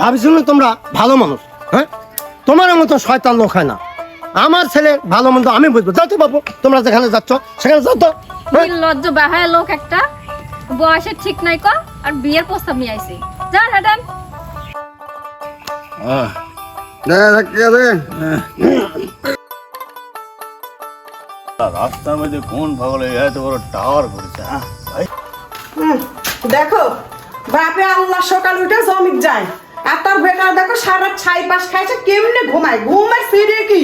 ভাবছিল তোমরা ভালো মানুষ হ্যাঁ? তোমার মতো শয়তান লোক হয় না। আমার ছেলে ভালো মন্দ আমি বুঝব। যাও তো বাবু তোমরা যেখানে যাচ্ছ সেখানে যাও তো হ্যাঁ? লজ্জ বাহায় লোক একটা। বয়সের ঠিক নাই ক আর বিয়ের প্রস্তাব নিয়ে আইছে। যান হাঁটান রাস্তার মধ্যে কোন পাগলে এত বড় টাওয়ার করেছে হ্যাঁ? দেখো বাপে আল্লাহ সকাল উঠে জমিত যায়। আর তার বেটা দেখো সারা ছাই পাশ খাইছে কেমনে ঘুমায়? ঘুমায় ফিরে কি?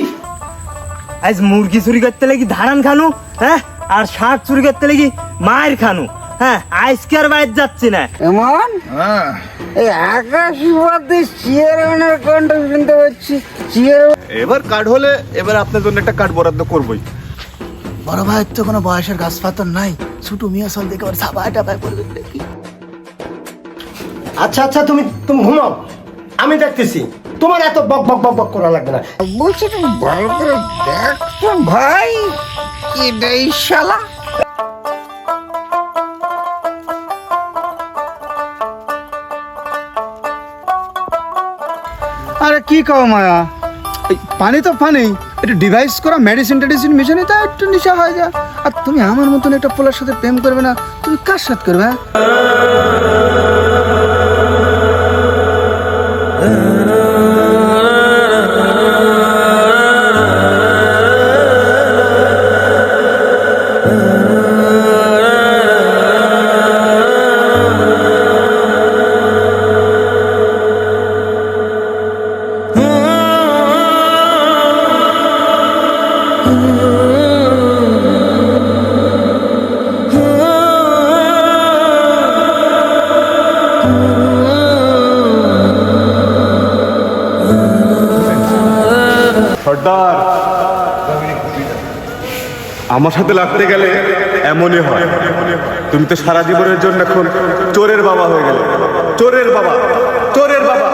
আজ মুরগি চুরি করতে লাগি ধারান খানু হ্যাঁ? আর শাক চুরি করতে লাগি মায়ের খানু হ্যাঁ? আজকে আর বাইর যাচ্ছি না। এমন? এই আকাশি পথে চেয়ারম্যানের কণ্ঠ শুনতে পাচ্ছি। এবার কার্ড হলে এবার আপনার জন্য একটা কার্ড বরাদ্দ করবোই। বড় ভাইয়ের তো কোনো বয়সের গাছ পাতর নাই। ছোটো মিয়া চল দেখে পড়বে দেখি আচ্ছা আচ্ছা তুমি তুমি ঘুমাও। আমি দেখতেছি। তোমার এত বক বক বক বক করা লাগবে না। বলছি তুমি ভালো করে দেখছ ভাই? এটাই শালা আরে কি কও মায়া? এই পানি তো পানি। একটু ডিভাইস করা মেডিসিন টেডিসিন মিশনে তা একটু নেশা হয়ে যায় আর তুমি আমার মতন একটা পোলার সাথে প্রেম করবে না তুমি কার সাথে করবে হ্যাঁ? সর্দার। আমার সাথে লাগতে গেলে এমনই হয়। তুমি তো সারা জীবনের জন্য এখন চোরের বাবা হয়ে গেলে। চোরের বাবা চোরের বাবা।